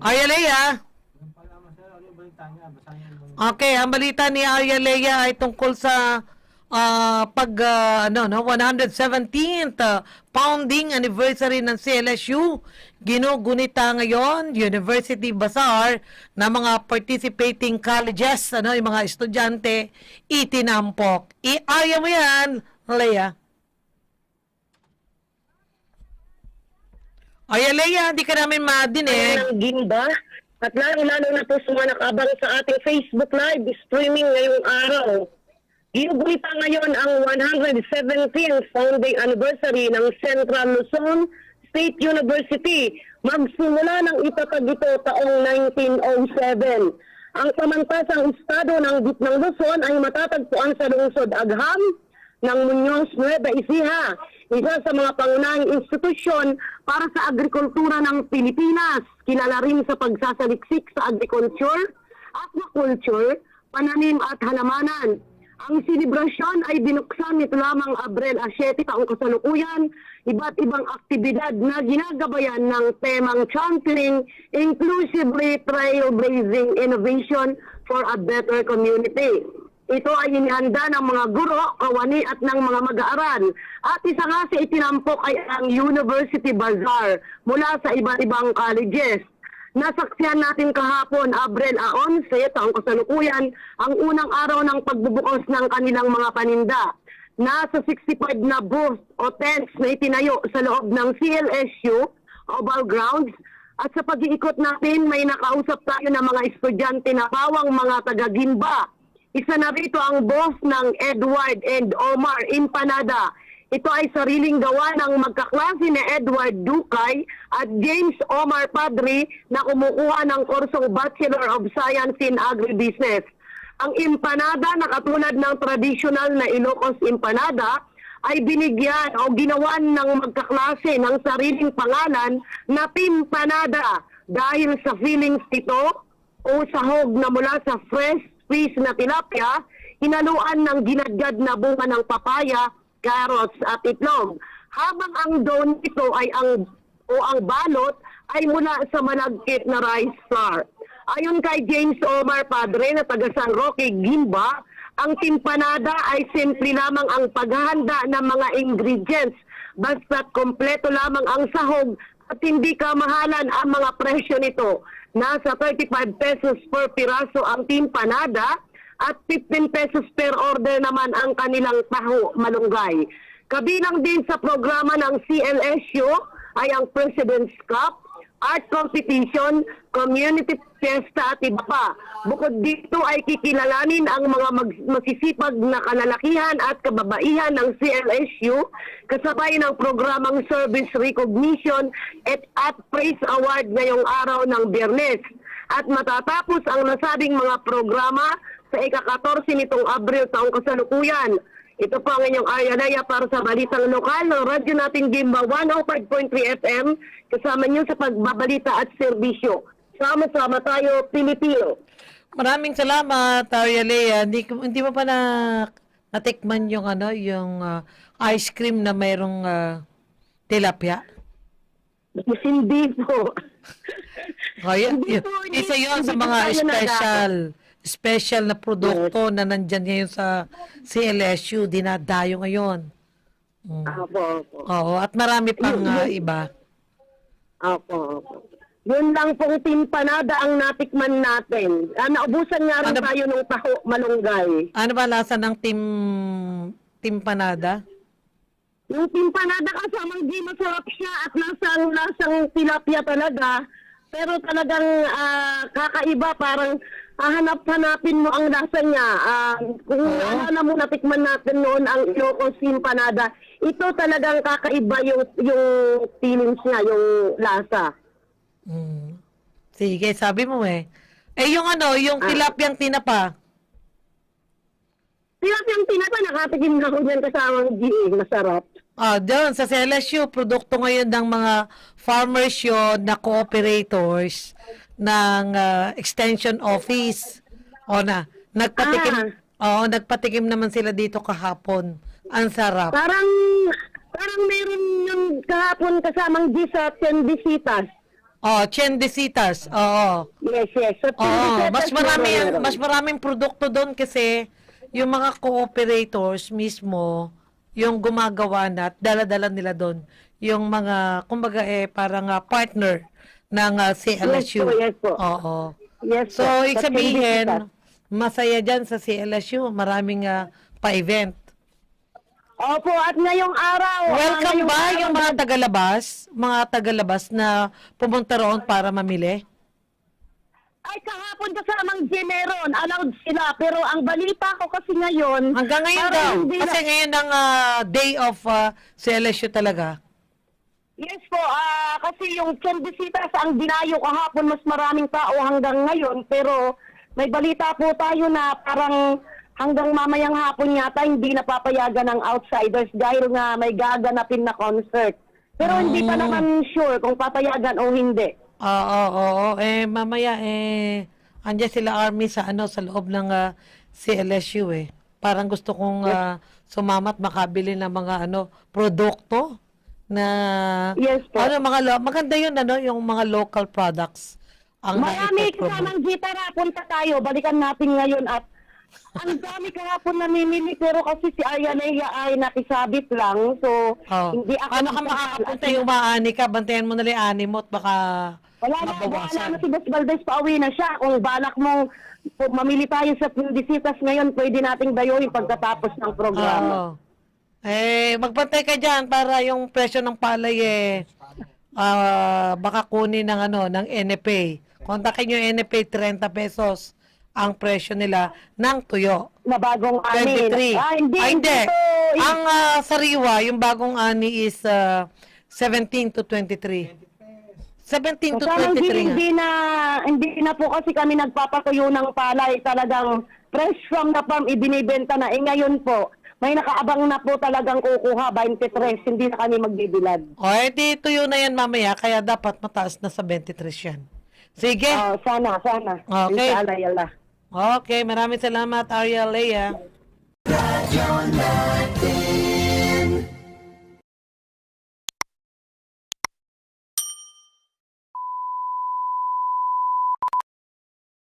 Arya Lea. Okay, ang balita ni Arya Lea ay tungkol sa ah, pag ah, ano no 117th ah, founding anniversary ng CLSU. Ginugunita ngayon University Bazaar na mga participating colleges, ano, yung mga estudyante itinampok. I-aya mo yan, Lea. Arya Lea, hindi ka namin madinig. ng Gimba. At lalo-lalo na po sa mga nakabang sa ating Facebook Live streaming ngayong araw. Ginugunita ngayon ang 117th founding anniversary ng Central Luzon State University. Magsimula ng itatag ito taong 1907. Ang pamantasang estado ng Gitnang Luzon ay matatagpuan sa lungsod Agham ng Muñoz Nueva Ecija, isa sa mga pangunahing institusyon para sa agrikultura ng Pilipinas, kilala rin sa pagsasaliksik sa agriculture, aquaculture, pananim at halamanan. Ang selebrasyon ay binuksan nito lamang Abril 7 taong kasalukuyan, iba't ibang aktibidad na ginagabayan ng temang championing inclusively trailblazing innovation for a better community. Ito ay inihanda ng mga guro, kawani at ng mga mag-aaral. At isa nga sa itinampok ay ang University Bazaar mula sa iba't ibang colleges. Nasaksihan natin kahapon, Abril 11, taong kasalukuyan, ang unang araw ng pagbubukas ng kanilang mga paninda. Nasa 65 na booth o tents na itinayo sa loob ng CLSU, Oval Grounds, at sa pag-iikot natin, may nakausap tayo ng mga estudyante na pawang mga taga-Gimba. Isa na rito ang boss ng Edward and Omar Impanada. Ito ay sariling gawa ng magkaklase ni Edward Dukay at James Omar Padre na kumukuha ng kursong Bachelor of Science in Agribusiness. Ang empanada na katulad ng traditional na Ilocos empanada ay binigyan o ginawan ng magkaklase ng sariling pangalan na Pimpanada dahil sa feelings nito o sahog na mula sa fresh fish na tilapia, hinaluan ng ginadgad na bunga ng papaya, carrots at itlog. Habang ang doon nito ay ang o ang balot ay mula sa malagkit na rice flour. Ayon kay James Omar Padre na taga San Roque, Gimba, ang timpanada ay simple lamang ang paghahanda ng mga ingredients basta't kompleto lamang ang sahog at hindi kamahalan ang mga presyo nito. Nasa 35 pesos per piraso ang timpanada at 15 pesos per order naman ang kanilang taho malunggay. Kabilang din sa programa ng CLSU ay ang President's Cup, art competition, community fiesta at iba pa. Bukod dito ay kikilalanin ang mga mag- masisipag na kalalakihan at kababaihan ng CLSU kasabay ng programang Service Recognition at, at Praise Award ngayong araw ng Biyernes. At matatapos ang nasabing mga programa sa ika-14 nitong Abril taong kasalukuyan. Ito po ang inyong Aryanaya para sa Balitang Lokal ng radyo natin Gimba 105.3 FM kasama niyo sa pagbabalita at serbisyo. Sama-sama tayo, Pilipino. Maraming salamat, Arya Lea. Hindi, hindi mo pa na natikman yung ano, yung ah, ice cream na mayroong ah, tilapia. Hindi po. Kaya, Hindi yun, isa yun sa mga special special na produkto na nandyan ngayon sa CLSU, dinadayo ngayon. Mm. Apo, apo. Oo, at marami pang ah, iba. Apo, apo. Yun lang pong timpanada ang natikman natin. Ah, naubusan nga rin Ano- tayo ng taho malunggay. Ano ba lasa ng tim timpanada? Yung timpanada kasamang di masarap siya at lasang lasang tilapia talaga. Pero talagang ah, kakaiba parang hahanap-hanapin mo ang lasa niya. Ah, kung naalala mo natikman natin noon ang Ilocos Timpanada, ito talagang kakaiba yung yung feelings niya, yung lasa. Mm. Sige, sabi mo eh. Eh yung ano, yung Ah. tilapyang tinapa. Tilapiang tinapa, nakatikim na ko dyan kasamang GA, masarap. Ah, doon sa CLSU, produkto ngayon ng mga farmers yun na cooperators ng ah, extension office. O na, nagpatikim, oo, nagpatikim naman sila dito kahapon. Ang sarap. Parang, parang meron yung kahapon kasamang G sa 10 bisitas. Oh, Chendesitas. Oo. Yes, yes. Sa Oo, mas marami ang, mas maraming produkto doon kasi yung mga cooperators mismo yung gumagawa na at dala-dala nila doon yung mga kumbaga eh parang ah, partner ng ah, CLSU. Yes po, yes po. Oo. Yes, So, po. ibig Sa sabihin, masaya dyan sa CLSU. Maraming ah, pa-event. Opo, at ngayong araw. ah, Welcome ngayong ba araw, yung mga tagalabas? Mga tagalabas na pumunta roon para mamili? Ay, kahapon kasamang Generon, allowed sila. Pero ang balita ko kasi ngayon, Hanggang ngayon daw. Kasi na- ngayon ang ah, day of ah, CLSU talaga. Yes po, ah kasi yung Chendesitas ang dinayo kahapon mas maraming tao hanggang ngayon. Pero may balita po tayo na parang hanggang mamayang hapon yata hindi napapayagan ng outsiders dahil nga may gaganapin na concert. Pero hindi pa Mm. naman sure kung papayagan o hindi. Oo, oo, oo. Eh, mamaya, eh, andyan sila army sa, ano, sa loob ng ah, CLSU, eh. Parang gusto kong ah, sumamat makabili ng mga, ano, produkto na, Yes po. ano, mga, lo- maganda yun, ano, yung mga local products. Ang Marami naipopromote. kasamang gitara. Punta tayo. Balikan natin ngayon at ang dami kahapon namimili pero kasi si Aya Leia ay nakisabit lang. So, Oh. hindi ako... Paano ka makakapunta yung maani ka? Bantayan mo na lang yung ani mo at baka Wala na, wala na si Boss Valdez pauwi na siya. Kung balak mong kung mamili tayo sa Pindisitas ngayon, pwede nating dayuhin pagkatapos ng programa. Oo. Eh, magbantay ka dyan para yung presyo ng palay eh, ah, baka kunin ng ano, ng NFA. Kontakin nyo NFA, 30 pesos ang presyo nila ng tuyo. Na bagong ani. 23. Ah, hindi. Ah, hindi. ito, Ang ah, sariwa, yung bagong ani is ah, 17 to 23. 17 to Kasama 23 hindi, hindi na hindi na po kasi kami nagpapatuyo ng palay talagang fresh from the farm ibinibenta na eh ngayon po may nakaabang na po talagang kukuha 23 hindi na kami magbibilad. O, eh, di tuyo na yan mamaya, kaya dapat mataas na sa 23 yan. Sige. Oh, sana sana. Okay. Inshallah, yalla. Okay, maraming salamat, Ariel Leia. Radyo natin